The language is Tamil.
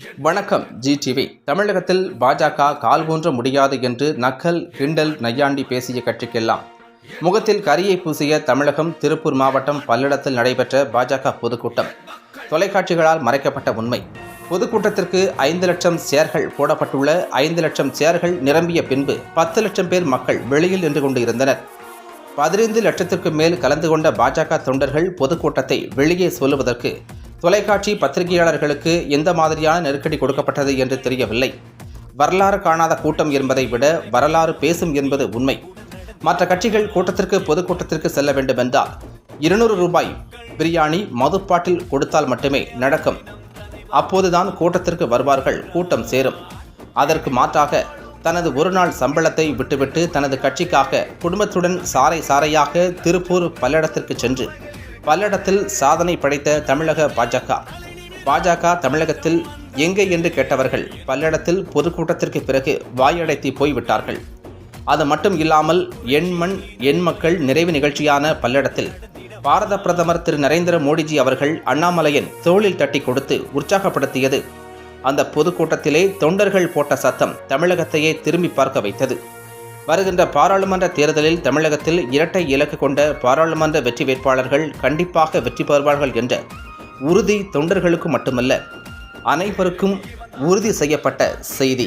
வணக்கம் ஜி டிவி தமிழகத்தில் பாஜக கால் ஊன்ற முடியாது என்று நக்கல் கிண்டல் நையாண்டி பேசிய கட்சிக்கெல்லாம். முகத்தில் கரியை பூசிய தமிழகம் திருப்பூர் மாவட்டம் பல்லடத்தில் நடைபெற்ற பாஜக பொதுக்கூட்டம். தொலைக்காட்சிகளால் மறைக்கப்பட்ட உண்மை. பொதுக்கூட்டத்திற்கு ஐந்து லட்சம் சேர்கள் போடப்பட்டுள்ள ஐந்து லட்சம் சேர்கள் நிரம்பிய பின்பு பத்து லட்சம் பேர் மக்கள் வெளியில் நின்று கொண்டு இருந்தனர். பதினைந்து லட்சத்திற்கு மேல் கலந்து கொண்ட பாஜக தொண்டர்கள் பொதுக்கூட்டத்தை வெளியே சொல்லுவதற்கு தொலைக்காட்சி பத்திரிகையாளர்களுக்கு எந்த மாதிரியான நெருக்கடி கொடுக்கப்பட்டது என்று தெரியவில்லை. வரலாறு காணாத கூட்டம் என்பதை விட வரலாறு பேசும் என்பது உண்மை. மற்ற கட்சிகள் கூட்டத்திற்கு பொதுக்கூட்டத்திற்கு செல்ல வேண்டுமென்றால் இருநூறு ரூபாய் பிரியாணி மதுப்பாட்டில் கொடுத்தால் மட்டுமே நடக்கும். அப்போதுதான் கூட்டத்திற்கு வருவார்கள் கூட்டம் சேரும். அதற்கு மாற்றாக தனது ஒரு நாள் சம்பளத்தை விட்டுவிட்டு தனது கட்சிக்காக குடும்பத்துடன் சாறை சாறையாக திருப்பூர் பல்லடத்திற்கு சென்று பல்லடத்தில் சாதனை படைத்த தமிழக பாஜக. பாஜக தமிழகத்தில் எங்கே என்று கேட்டவர்கள் பல்லடத்தில் பொதுக்கூட்டத்திற்கு பிறகு வாயடைத்து போய்விட்டார்கள். அது மட்டும் இல்லாமல் எண்மண் எண் மக்கள் நிறைவு நிகழ்ச்சியான பல்லடத்தில் பாரத பிரதமர் திரு நரேந்திர மோடிஜி அவர்கள் அண்ணாமலையின் தோளில் தட்டி கொடுத்து உற்சாகப்படுத்தியது. அந்த பொதுக்கூட்டத்திலே தொண்டர்கள் போட்ட சத்தம் தமிழகத்தையே திரும்பி பார்க்க வைத்தது. வருகின்ற பாராளுமன்ற தேர்தலில் தமிழகத்தில் இரட்டை இலக்கு கொண்ட பாராளுமன்ற வெற்றி வேட்பாளர்கள் கண்டிப்பாக வெற்றி பெறுவார்கள் என்ற உறுதி தொண்டர்களுக்கு மட்டுமல்ல அனைவருக்கும் உறுதி செய்யப்பட்ட செய்தி.